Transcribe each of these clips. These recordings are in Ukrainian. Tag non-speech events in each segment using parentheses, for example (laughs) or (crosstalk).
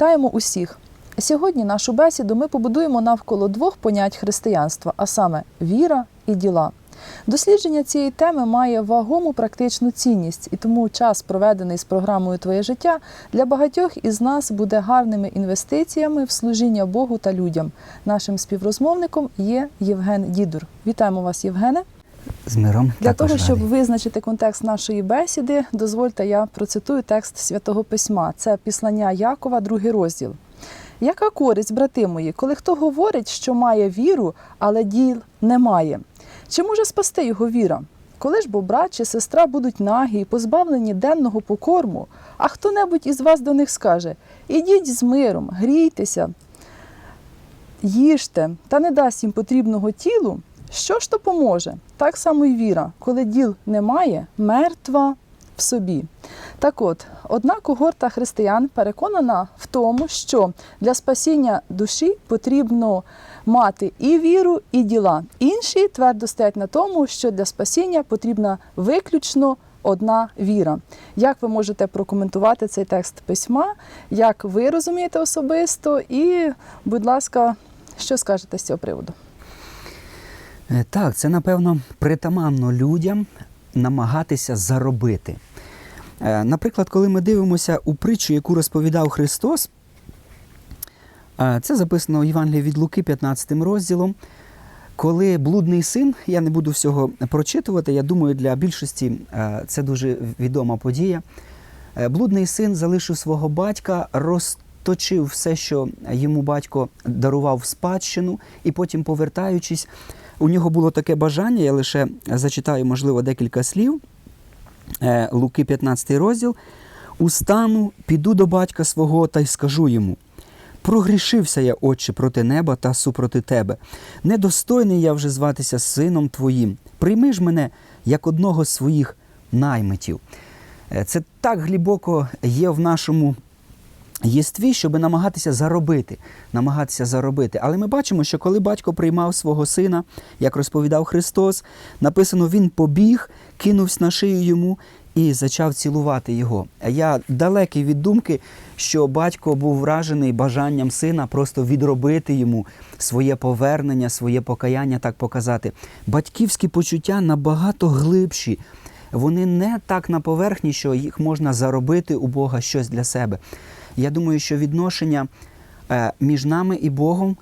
Вітаємо усіх! Сьогодні нашу бесіду ми побудуємо навколо двох понять християнства, а саме віра і діла. Дослідження цієї теми має вагому практичну цінність, і тому час, проведений з програмою Твоє життя, для багатьох із нас буде гарними інвестиціями в служіння Богу та людям. Нашим співрозмовником є Євген Дідур. Вітаємо вас, Євгене. З миром Для того, щоб визначити контекст нашої бесіди, дозвольте я процитую текст Святого Письма. Це післання Якова, другий розділ. Яка користь, брати мої, коли хто говорить, що має віру, але діл не має? Чи може спасти його віра? Коли ж бо брат чи сестра будуть нагі і позбавлені денного покорму, а хто-небудь із вас до них скаже: Ідіть з миром, грійтеся, їжте та не дасть їм потрібного тілу, що ж то поможе? Так само й віра, коли діл немає, мертва в собі. Так от, одна когорта християн переконана в тому, що для спасіння душі потрібно мати і віру, і діла. Інші твердо стоять на тому, що для спасіння потрібна виключно одна віра. Як ви можете прокоментувати цей текст письма? Як ви розумієте особисто? І, будь ласка, що скажете з цього приводу? Е, Так, це напевно притаманно людям намагатися заробити. Е, Наприклад, коли ми дивимося у притчу, яку розповідав Христос, е, це записано у Євангелії від Луки, 15 розділом. Коли блудний син, я не буду всього прочитувати, я думаю, для більшості це дуже відома подія. Блудний син залишив свого батька, розточив все, що йому батько дарував в спадщину, і потім, повертаючись, у нього було таке бажання, я лише зачитаю, можливо, декілька слів. Е, Луки 15 розділ. Устану, піду до батька свого та й скажу йому. Прогрішився я, отче, проти неба та супроти тебе. Недостойний я вже зватися сином твоїм. Прийми ж мене як одного з своїх наймитів. Е, Це так глибоко є в нашому єстві, щоб намагатися заробити, намагатися заробити. Але ми бачимо, що коли батько приймав свого сина, як розповідав Христос, написано, він побіг, кинувся на шию йому і почав цілувати його. Я далекий від думки, що батько був вражений бажанням сина просто відробити йому своє повернення, своє покаяння, так показати. Батьківські почуття набагато глибші. Вони не так на поверхні, що їх можна заробити у Бога щось для себе. Я думаю, що відношення е, між нами і Богом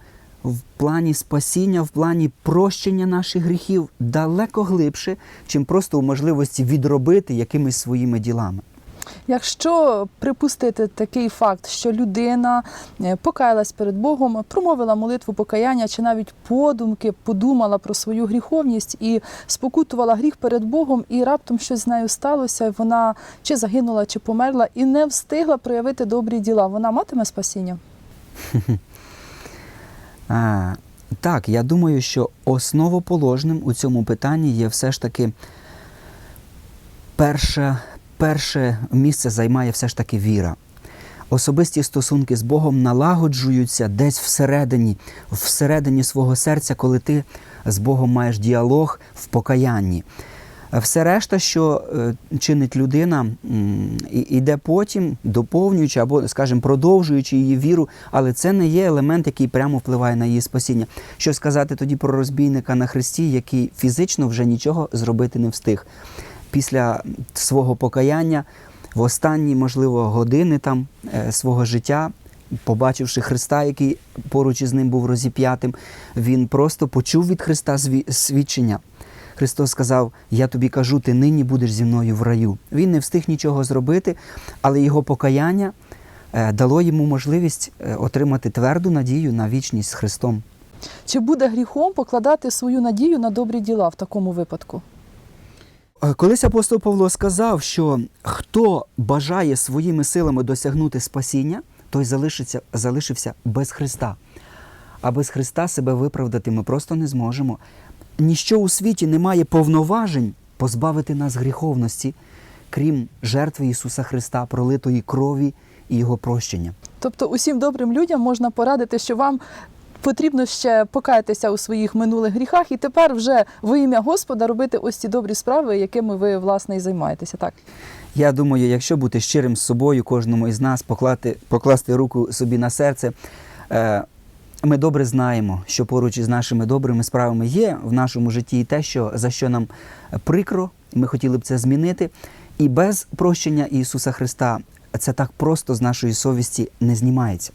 в плані спасіння, в плані прощення наших гріхів далеко глибше, чим просто у можливості відробити якимись своїми ділами. Якщо припустити такий факт, що людина е, покаялась перед Богом, промовила молитву покаяння, чи навіть подумки подумала про свою гріховність і спокутувала гріх перед Богом, і раптом щось з нею сталося, вона чи загинула, чи померла, і не встигла проявити добрі діла, вона матиме спасіння? (laughs) Так, я думаю, що основоположним у цьому питанні є все ж таки перше, перше місце займає все ж таки віра. Особисті стосунки з Богом налагоджуються десь всередині, всередині свого серця, коли ти з Богом маєш діалог в покаянні. Все решта, що е, чинить людина, іде потім, доповнюючи або, скажімо, продовжуючи її віру, але це не є елемент, який прямо впливає на її спасіння. Що сказати тоді про розбійника на хресті, який фізично вже нічого зробити не встиг. Після свого покаяння, в останні, можливо, години там е, свого життя, побачивши Христа, який поруч із ним був розіп'ятим, він просто почув від Христа свідчення. Христос сказав: Я тобі кажу, ти нині будеш зі мною в раю. Він не встиг нічого зробити, але його покаяння е, дало йому можливість е, отримати тверду надію на вічність з Христом. Чи буде гріхом покладати свою надію на добрі діла в такому випадку? Колись апостол Павло сказав, що хто бажає своїми силами досягнути спасіння, той залишиться, залишився без Христа. А без Христа себе виправдати ми просто не зможемо. Ніщо у світі не має повноважень позбавити нас гріховності, крім жертви Ісуса Христа, пролитої крові і Його прощення. Тобто усім добрим людям можна порадити, що вам потрібно ще покаятися у своїх минулих гріхах, і тепер вже во ім'я Господа робити ось ці добрі справи, якими ви власне і займаєтеся. Так. Я думаю, якщо бути щирим з собою, кожному із нас поклати, покласти руку собі на серце, е, ми добре знаємо, що поруч із нашими добрими справами є в нашому житті і те, що, за що нам прикро, ми хотіли б це змінити. І без прощення Ісуса Христа це так просто з нашої совісті не знімається.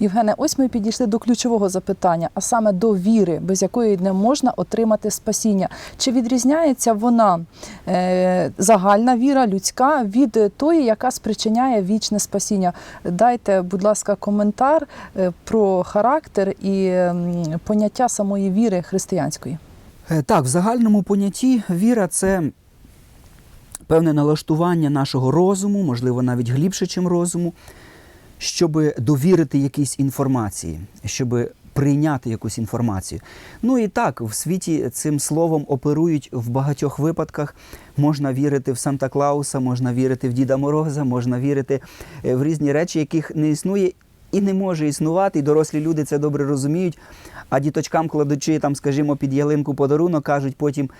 Євгене, ось ми підійшли до ключового запитання, а саме до віри, без якої не можна отримати спасіння. Чи відрізняється вона е, загальна віра, людська, від тої, яка спричиняє вічне спасіння? Дайте, будь ласка, коментар е, про характер і поняття самої віри християнської. Е, Так, в загальному понятті віра це певне налаштування нашого розуму, можливо, навіть глибше, ніж розуму, щоб довірити якійсь інформації, щоб прийняти якусь інформацію. Ну і так, в світі цим словом оперують в багатьох випадках. Можна вірити в Санта Клауса, можна вірити в Діда Мороза, можна вірити е, в різні речі, яких не існує і не може існувати. І дорослі люди це добре розуміють. А діточкам, кладучи там, скажімо, під ялинку подарунок, кажуть потім.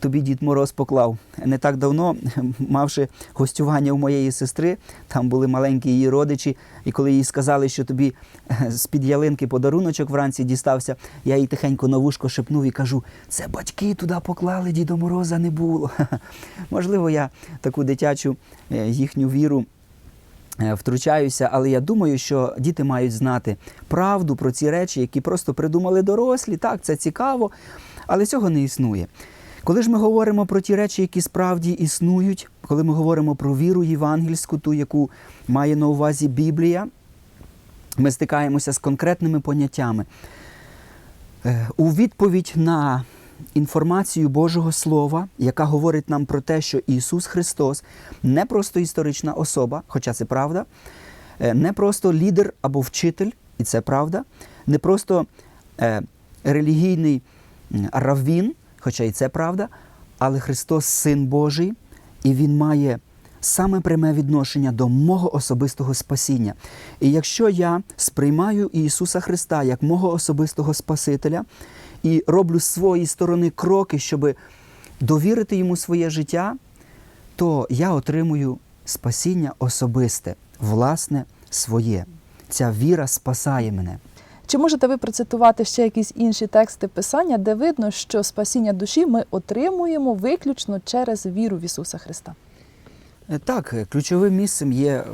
Тобі Дід Мороз поклав. Не так давно, (laughs) мавши гостювання у моєї сестри, там були маленькі її родичі, і коли їй сказали, що тобі (laughs) е, з-під ялинки подаруночок вранці дістався, я їй тихенько на вушко шепнув і кажу: це батьки туди поклали, Діда Мороза не було. (laughs) Можливо, я таку дитячу е, їхню віру втручаюся, але я думаю, що діти мають знати правду про ці речі, які просто придумали дорослі. Так, це цікаво, але цього не існує. Коли ж ми говоримо про ті речі, які справді існують, коли ми говоримо про віру євангельську, ту, яку має на увазі Біблія, ми стикаємося з конкретними поняттями. Е, У відповідь на інформацію Божого Слова, яка говорить нам про те, що Ісус Христос не просто історична особа, хоча це правда, е, не просто лідер або вчитель, і це правда, не просто е, релігійний раввін, хоча і це правда, але Христос Син Божий, і Він має саме пряме відношення до мого особистого спасіння. І якщо я сприймаю Ісуса Христа як мого особистого Спасителя і роблю з своєї сторони кроки, щоб довірити йому своє життя, то я отримую спасіння особисте, власне, своє. Ця віра спасає мене. Чи можете ви процитувати ще якісь інші тексти писання, де видно, що спасіння душі ми отримуємо виключно через віру в Ісуса Христа? Е, Так, е, ключовим місцем є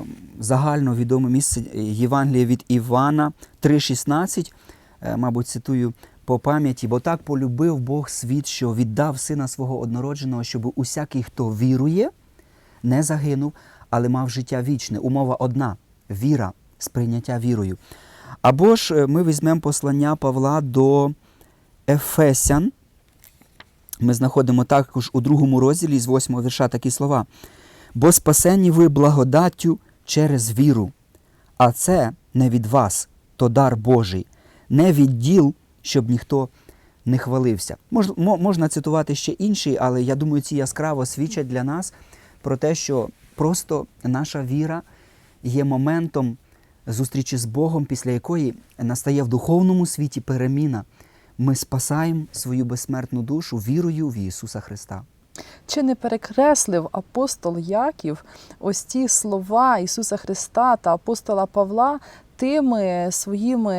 загально відоме місце Євангелія від Івана 3,16, Е, мабуть, цитую по пам'яті, бо так полюбив Бог світ, що віддав сина свого однородженого, щоб усякий, хто вірує, не загинув, але мав життя вічне. Умова одна віра, сприйняття вірою. Або ж е, ми візьмемо послання Павла до Ефесян. Ми знаходимо також у другому розділі з восьмого вірша такі слова. Бо спасені ви благодаттю через віру, а це не від вас, то дар Божий, не від діл, щоб ніхто не хвалився. Мож, мо- можна цитувати ще інші, але я думаю, ці яскраво свідчать для нас про те, що просто наша віра є моментом зустрічі з Богом, після якої настає в духовному світі переміна. Ми спасаємо свою безсмертну душу вірою в Ісуса Христа. Чи не перекреслив апостол Яків ось ті слова Ісуса Христа та апостола Павла тими своїми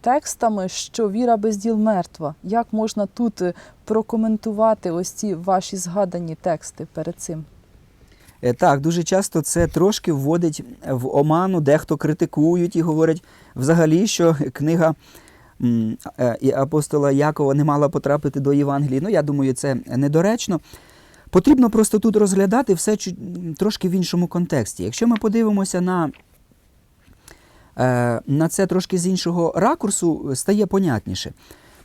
текстами, що віра без діл мертва? Як можна тут е, прокоментувати ось ці ваші згадані тексти перед цим? Е, Так, дуже часто це трошки вводить в оману, дехто критикують і говорять взагалі, що книга е, апостола Якова не мала потрапити до Євангелії. Ну, я думаю, це недоречно. Потрібно просто тут розглядати все трошки в іншому контексті. Якщо ми подивимося на, на це трошки з іншого ракурсу, стає понятніше.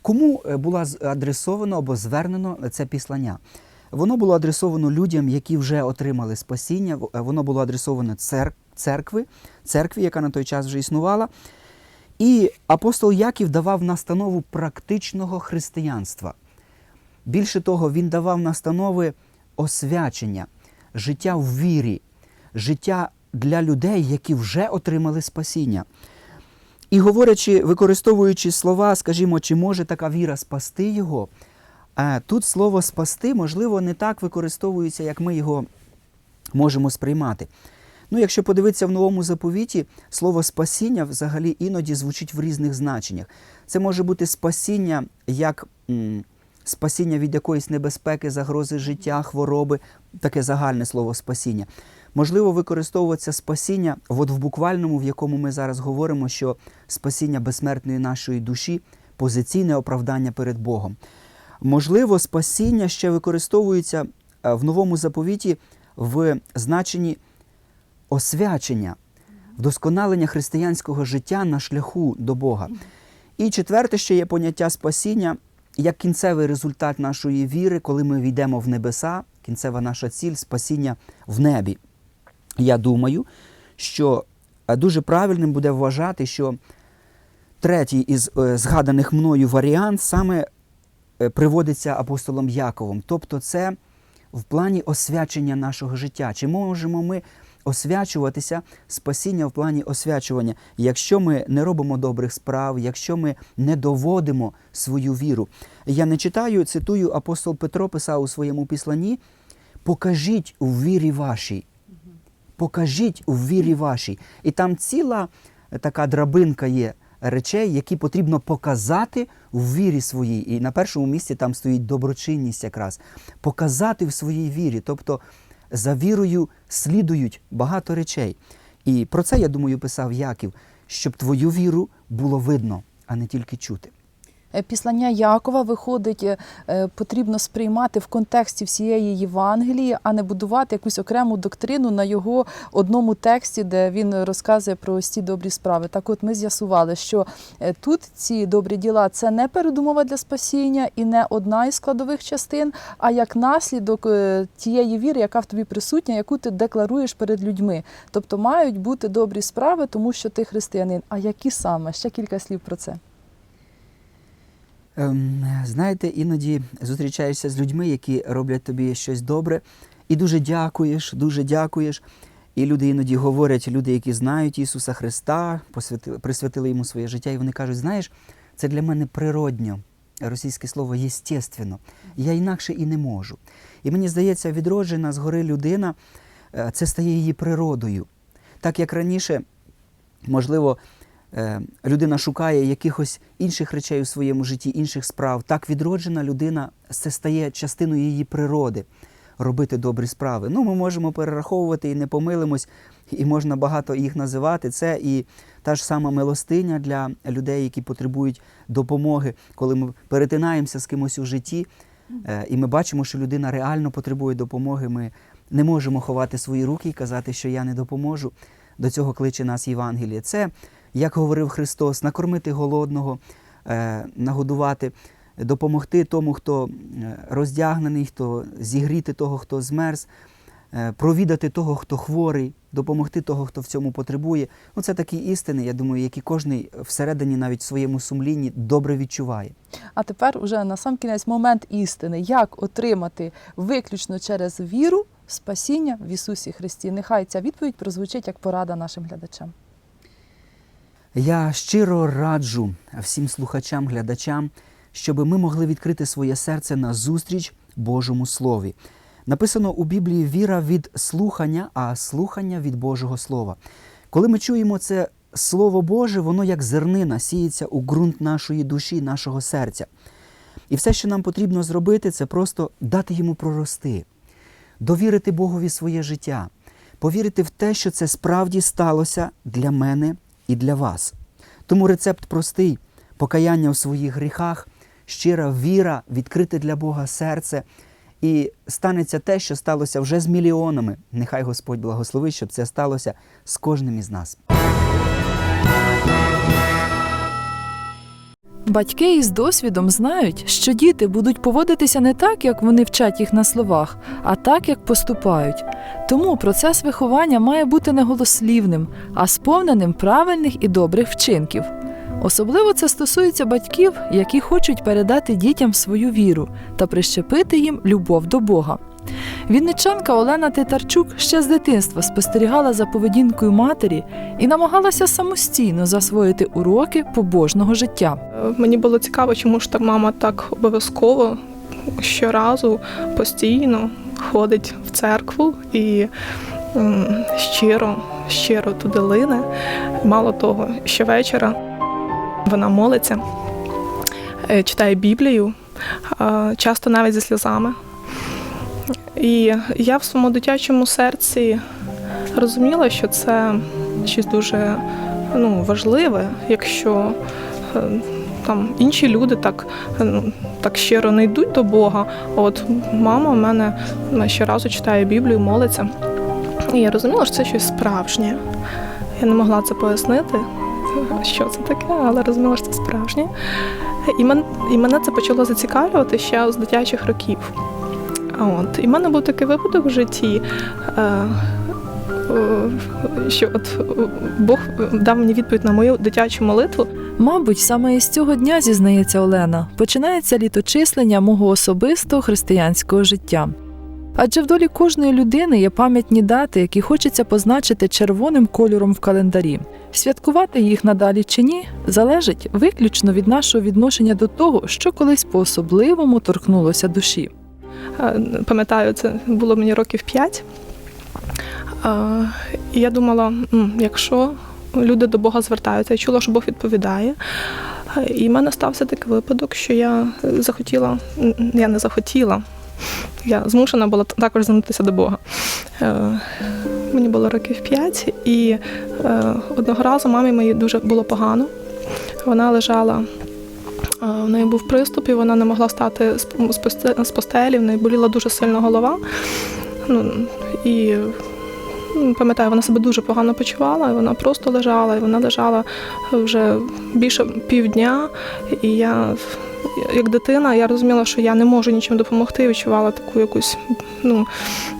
Кому е, було адресовано або звернено це післання? Воно було адресовано людям, які вже отримали спасіння. Е, Воно було адресовано цер- церкви, церкві, яка на той час вже існувала. І апостол Яків давав настанову практичного християнства. Більше того, він давав настанови освячення, життя в вірі, життя для людей, які вже отримали спасіння. І говорячи, використовуючи слова, скажімо, чи може така віра спасти його, е, тут слово спасти, можливо, не так використовується, як ми його можемо сприймати. Ну, якщо подивитися в новому заповіті, слово спасіння взагалі іноді звучить в різних значеннях. Це може бути спасіння як спасіння від якоїсь небезпеки, загрози життя, хвороби, таке загальне слово спасіння. Можливо, використовуватися спасіння от в буквальному, в якому ми зараз говоримо, що спасіння безсмертної нашої душі, позиційне оправдання перед Богом. Можливо, спасіння ще використовується е, в новому заповіті в значенні освячення, вдосконалення християнського життя на шляху до Бога. І четверте, ще є поняття спасіння як кінцевий результат нашої віри, коли ми війдемо в небеса, кінцева наша ціль спасіння в небі. Я думаю, що е, дуже правильним буде вважати, що третій із е, згаданих мною варіант саме е, приводиться апостолом Яковом. Тобто, це в плані освячення нашого життя. Чи можемо ми освячуватися спасіння в плані освячування, якщо ми не робимо добрих справ, якщо ми не доводимо свою віру? Я не читаю, цитую, апостол Петро писав у своєму післанні: покажіть у вірі вашій. Покажіть у вірі вашій. І там ціла е, така драбинка є речей, які потрібно показати в вірі своїй. І на першому місці там стоїть доброчинність якраз. Показати в своїй вірі. Тобто за вірою слідують багато речей. І про це, я думаю, писав Яків, щоб твою віру було видно, а не тільки чути. Е, Післання Якова виходить, е, е, потрібно сприймати в контексті всієї Євангелії, а не будувати якусь окрему доктрину на його одному тексті, де він розказує про ці добрі справи. Так, от ми з'ясували, що тут ці добрі діла це не передумова для спасіння і не одна із складових частин, а як наслідок тієї віри, яка в тобі присутня, яку ти декларуєш перед людьми. Тобто мають бути добрі справи, тому що ти християнин. А які саме? Ще кілька слів про це. Ем, знаєте, іноді зустрічаєшся з людьми, які роблять тобі щось добре, і дуже дякуєш, дуже дякуєш. І люди іноді говорять, люди, які знають Ісуса Христа, присвятили йому своє життя, і вони кажуть, знаєш, це для мене природньо. Російське слово єстественно. Я інакше і не можу. І мені здається, відроджена згори людина е, це стає її природою. Так як раніше, можливо, людина шукає якихось інших речей у своєму житті, інших справ, так відроджена людина це стає частиною її природи робити добрі справи. Ну, ми можемо перераховувати і не помилимось, і можна багато їх називати. Це і та ж сама милостиня для людей, які потребують допомоги, коли ми перетинаємося з кимось у житті, е, і ми бачимо, що людина реально потребує допомоги. Ми не можемо ховати свої руки і казати, що я не допоможу. До цього кличе нас Євангеліє. Це, як говорив Христос, накормити голодного, е, нагодувати, допомогти тому, хто е, роздягнений, хто зігріти того, хто змерз, е, провідати того, хто хворий, допомогти того, хто в цьому потребує. Ну, це такі істини, я думаю, які кожен всередині, навіть в своєму сумлінні, добре відчуває. А тепер уже на сам кінець момент істини, як отримати виключно через віру спасіння в Ісусі Христі. Нехай ця відповідь прозвучить як порада нашим глядачам. Я щиро раджу всім слухачам, глядачам, щоб ми могли відкрити своє серце на зустріч Божому Слові. Написано у Біблії віра від слухання, а слухання від Божого Слова. Коли ми чуємо це Слово Боже, воно як зернина сіється у ґрунт нашої душі, нашого серця. І все, що нам потрібно зробити, це просто дати йому прорости, довірити Богові своє життя, повірити в те, що це справді сталося для мене і для вас. Тому рецепт простий: покаяння у своїх гріхах, щира віра, відкрите для Бога серце. І станеться те, що сталося вже з мільйонами. Нехай Господь благословить, щоб це сталося з кожним із нас. Батьки із досвідом знають, що діти будуть поводитися не так, як вони вчать їх на словах, а так, як поступають. Тому процес виховання має бути не голослівним, а сповненим правильних і добрих вчинків. Особливо це стосується батьків, які хочуть передати дітям свою віру та прищепити їм любов до Бога. Вінничанка Олена Титарчук ще з дитинства спостерігала за поведінкою матері і намагалася самостійно засвоїти уроки побожного життя. Мені було цікаво, чому ж так мама так обов'язково щоразу постійно ходить в церкву і щиро, щиро туди лине. Мало того, щовечора вона молиться, е, читає Біблію, часто навіть зі сльозами. І я в своєму дитячому серці розуміла, що це щось дуже ну, важливе, якщо е, там інші люди так, е, ну, так щиро не йдуть до Бога. От мама в мене щоразу читає Біблію, молиться. І я розуміла, що це щось справжнє. Я не могла це пояснити, що це таке, але розуміла, що це справжнє. І мене це почало зацікавлювати ще з дитячих років. А От. І в мене був такий випадок в житті. Е, що от е, Бог дав мені відповідь на мою дитячу молитву. Мабуть, саме із цього дня, зізнається Олена, починається літочислення мого особистого християнського життя. Адже в долі кожної людини є пам'ятні дати, які хочеться позначити червоним кольором в календарі. Святкувати їх надалі чи ні залежить виключно від нашого відношення до того, що колись по-особливому торкнулося душі. Е, Пам'ятаю, це було мені років 5. І я думала, якщо люди до Бога звертаються, я чула, що Бог відповідає. Е, І в мене стався такий випадок, що я захотіла, я не захотіла, я змушена була також звернутися до Бога. Е, Мені було років 5, і е, одного разу мамі моїй дуже було погано. Вона лежала Е, В неї був приступ, і вона не могла посте- з постелі, в неї боліла дуже сильно голова. Ну, і ну, пам'ятаю, вона себе дуже погано почувала, і вона просто лежала, і вона лежала вже більше півдня. І я, як дитина, я розуміла, що я не можу нічим допомогти, відчувала таку якусь. Ну,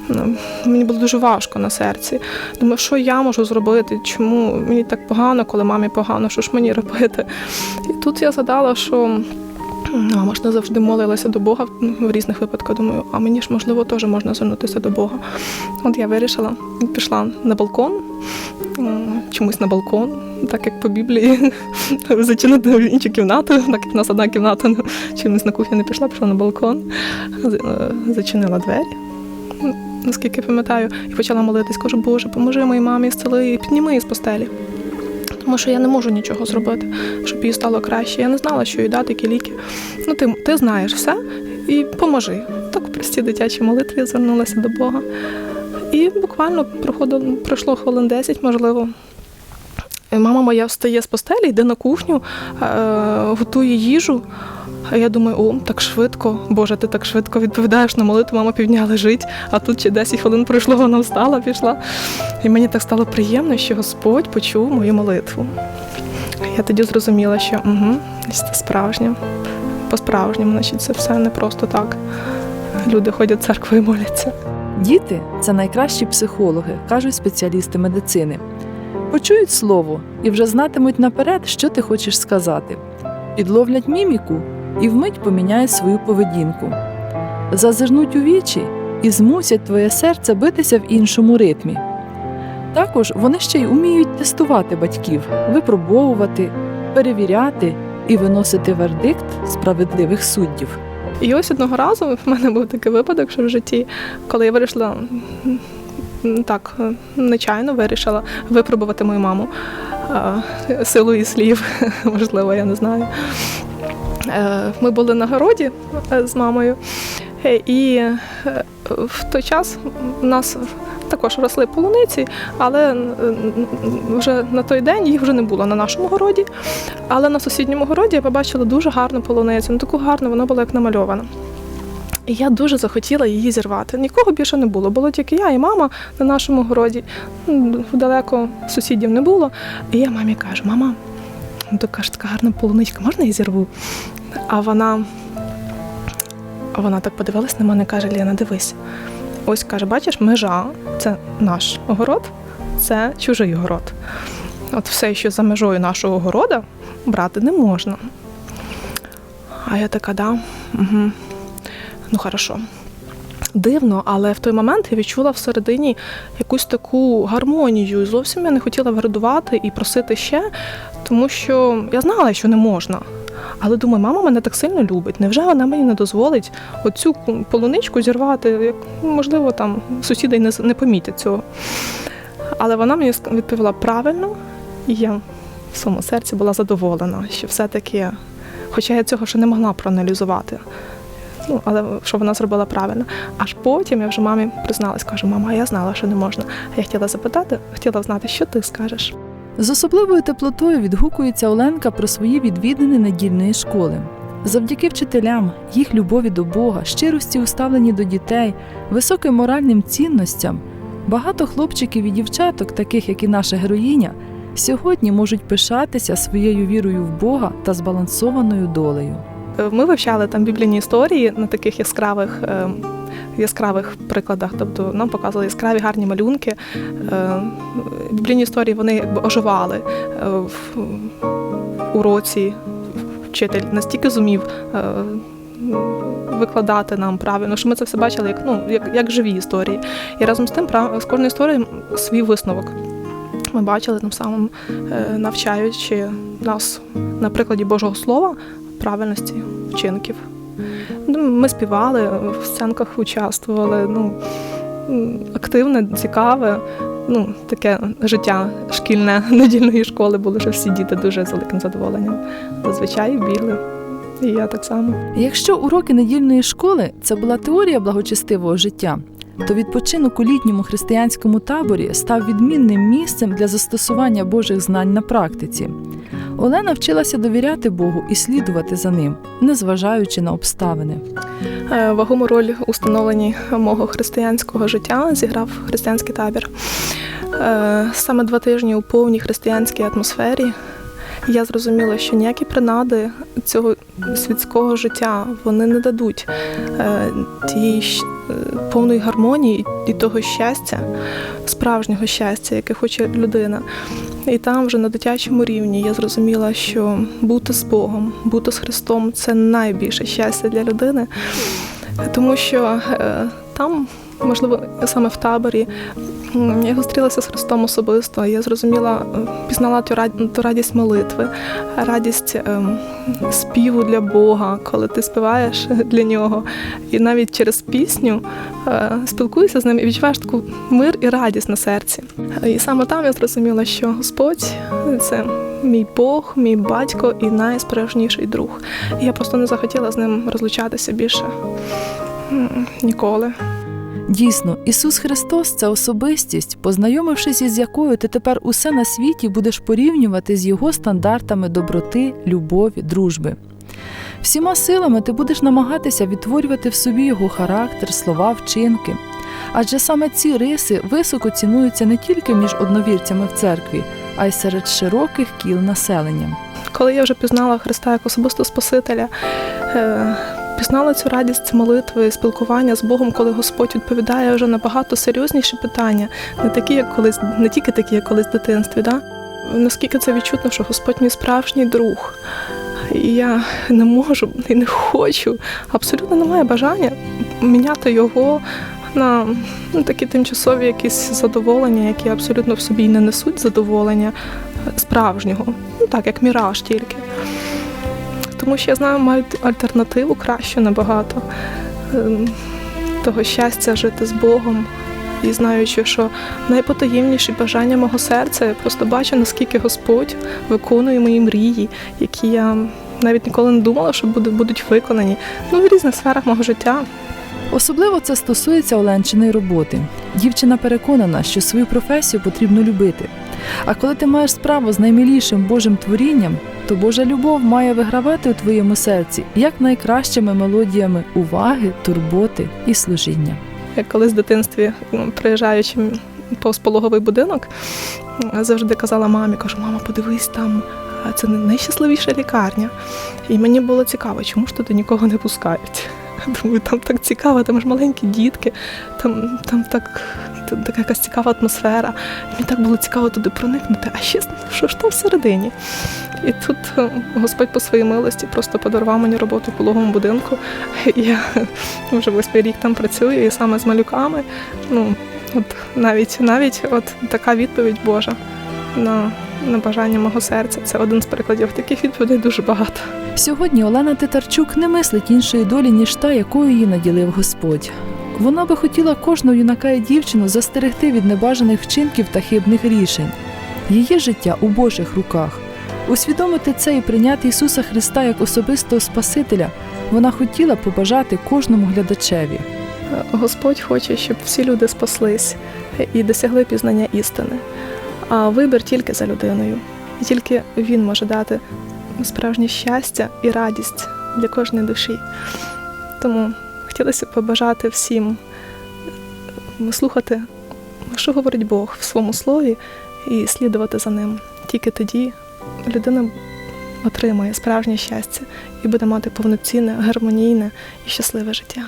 ну, мені було дуже важко на серці. Думаю, що я можу зробити? Чому мені так погано, коли мамі погано, що ж мені робити? І тут я згадала, що мама ж не завжди молилася до Бога ну, в різних випадках. Думаю, а мені ж можливо теж можна звернутися до Бога. От я вирішила, пішла на балкон, чомусь на балкон, так як по Біблії, (laughs) зачинити в іншу кімнату, так як в нас одна кімната, ну, (laughs) чомусь на кухню не пішла, пішла на балкон, е, зачинила двері. Наскільки пам'ятаю, і почала молитись, кажу, Боже, поможи моїй мамі зцели і підніми її з постелі. Тому що я не можу нічого зробити, щоб їй стало краще. Я не знала, що їй дати, які ліки. Ну, ти, ти знаєш все і поможи. Так в простій дитячій молитві звернулася до Бога. І буквально пройшло хвилин 10, можливо. Мама моя встає з постелі, йде на кухню, е, готує їжу. А я думаю, о, так швидко, Боже, ти так швидко відповідаєш на молитву, мама півдня лежить, а тут ще 10 хвилин пройшло, вона встала, пішла. І мені так стало приємно, що Господь почув мою молитву. Я тоді зрозуміла, що угу, це справжнє, по-справжньому, значить, це все не просто так. Люди ходять в церкву і моляться. Діти це найкращі психологи, кажуть спеціалісти медицини. Почують слово і вже знатимуть наперед, що ти хочеш сказати. Підловлять міміку і вмить поміняють свою поведінку. Зазирнуть у вічі і змусять твоє серце битися в іншому ритмі. Також вони ще й уміють тестувати батьків, випробовувати, перевіряти і виносити вердикт справедливих суддів. І ось одного разу в мене був такий випадок, що в житті, коли я вирішила так, нечайно вирішила випробувати мою маму силою слів, (laughs) можливо, я не знаю. Е, Ми були на городі е, з мамою, е, і в той час в нас також росли полуниці, але вже на той день їх вже не було на нашому городі. Але на сусідньому городі я побачила дуже гарну полуницю, ну таку гарну, вона була як намальована. І я дуже захотіла її зірвати. Нікого більше не було. Було тільки я і мама на нашому городі. Далеко сусідів не було. І я мамі кажу: мама, ну то каже, така гарна полуничка, можна її зірву? А вона, а вона так подивилась на мене каже: Ліна, дивись. Ось каже, бачиш, межа це наш огород, це чужий город. От все, що за межою нашого города, брати не можна. А я така, да, угу. ну хорошо. Дивно, але в той момент я відчула всередині якусь таку гармонію. І зовсім я не хотіла вирадувати і просити ще, тому що я знала, що не можна. Але думаю, мама мене так сильно любить. Невже вона мені не дозволить оцю полуничку зірвати? Як можливо, там сусіди не, не помітять цього. Але вона мені відповіла правильно, і я в своєму серці була задоволена, що все-таки, хоча я цього ще не могла проаналізувати. Ну, але що вона зробила правильно. Аж потім я вже мамі призналась, кажу, мама, я знала, що не можна. Я хотіла запитати, хотіла знати, що ти скажеш. З особливою теплотою відгукується Оленка про свої відвідини недільної школи. Завдяки вчителям, їх любові до Бога, щирості у ставленні до дітей, високим моральним цінностям, багато хлопчиків і дівчаток, таких як і наша героїня, сьогодні можуть пишатися своєю вірою в Бога та збалансованою долею. Е, Ми вивчали там біблійні історії на таких яскравих. е, Яскравих прикладах, тобто нам показували яскраві гарні малюнки. Е, Біблійні історії вони якби оживали в уроці. Вчитель настільки зумів викладати нам правильно, що ми це все бачили як, ну, як, як живі історії. І разом з тим з кожної історії свій висновок. Ми бачили тим самим, навчаючи нас на прикладі Божого Слова правильності вчинків. Ну, Ми співали, в сценках участвували. Ну, активне, цікаве. Ну, таке життя шкільне (laughs) недільної школи було, що всі діти дуже з великим задоволенням. Зазвичай бігли. І я так само. Якщо уроки недільної школи це була теорія благочестивого життя, то відпочинок у літньому християнському таборі став відмінним місцем для застосування Божих знань на практиці. Олена вчилася довіряти Богу і слідувати за ним, незважаючи на обставини. Е, Вагому роль у становленні мого християнського життя зіграв християнський табір. Е, Саме два тижні у повній християнській атмосфері я зрозуміла, що ніякі принади цього світського життя вони не дадуть е, тієї е, повної гармонії і того щастя, справжнього щастя, яке хоче людина. І там вже на дитячому рівні я зрозуміла, що бути з Богом, бути з Христом це найбільше щастя для людини, тому що е, там, можливо, саме в таборі, я зустрілася з Христом особисто. Я зрозуміла, е, пізнала ту рад- ту радість молитви, радість ем, співу для Бога, коли ти співаєш (laughs) для нього. І навіть через пісню е, спілкуєшся з ним і відчуваєш таку мир і радість на серці. І саме там я зрозуміла, що Господь це мій Бог, мій батько і найсправжніший друг. Я просто не захотіла з ним розлучатися більше ніколи. Дійсно, Ісус Христос це особистість, познайомившись із якою ти тепер усе на світі будеш порівнювати з Його стандартами доброти, любові, дружби. Всіма силами ти будеш намагатися відтворювати в собі його характер, слова, вчинки. Адже саме ці риси високо цінуються не тільки між одновірцями в церкві, а й серед широких кіл населення. Коли я вже пізнала Христа як особистого Спасителя, е, пізнала цю радість молитви, спілкування з Богом, коли Господь відповідає вже на багато серйозніші питання, не такі, як колись, не тільки такі, як колись в дитинстві. Да? Наскільки це відчутно, що Господь мій справжній друг. І я не можу і не хочу, абсолютно немає бажання міняти його на ну, такі тимчасові якісь задоволення, які абсолютно в собі не несуть задоволення справжнього, ну так як міраж тільки. Тому що я знаю, мають альтернативу кращу набагато ем, того щастя жити з Богом. І знаючи, що найпотаємніші бажання мого серця, я просто бачу, наскільки Господь виконує мої мрії, які я навіть ніколи не думала, що будуть виконані ну, в різних сферах мого життя. Особливо це стосується Оленчиної роботи. Дівчина переконана, що свою професію потрібно любити. А коли ти маєш справу з наймилішим Божим творінням, то Божа любов має вигравати у твоєму серці як найкращими мелодіями уваги, турботи і служіння. Я колись в дитинстві, ну, приїжджаючи повз пологовий будинок, завжди казала мамі, кажу, мама, подивись там, це найщасливіша лікарня. І мені було цікаво, чому ж туди нікого не пускають. (laughs) Думаю, там так цікаво, там ж маленькі дітки, там, там так така якась цікава атмосфера. Мені так було цікаво туди проникнути, а ще що ж там всередині. І тут е, Господь по своїй милості просто подарував мені роботу в пологовому будинку. Я (laughs) вже восьмий рік там працюю і саме з малюками. Ну, от навіть навіть от така відповідь Божа на, на бажання мого серця. Це один з прикладів. Таких відповідей дуже багато. Сьогодні Олена Титарчук не мислить іншої долі, ніж та, якою її наділив Господь. Вона би хотіла кожного юнака і дівчину застерегти від небажаних вчинків та хибних рішень. Її життя у Божих руках. Усвідомити це і прийняти Ісуса Христа як особистого Спасителя вона хотіла побажати кожному глядачеві. Господь хоче, щоб всі люди спаслись і досягли пізнання істини. А вибір тільки за людиною. І тільки він може дати справжнє щастя і радість для кожної душі. Тому хотілося побажати всім слухати, що говорить Бог в своєму слові, і слідувати за ним. Тільки тоді людина отримає справжнє щастя і буде мати повноцінне, гармонійне і щасливе життя.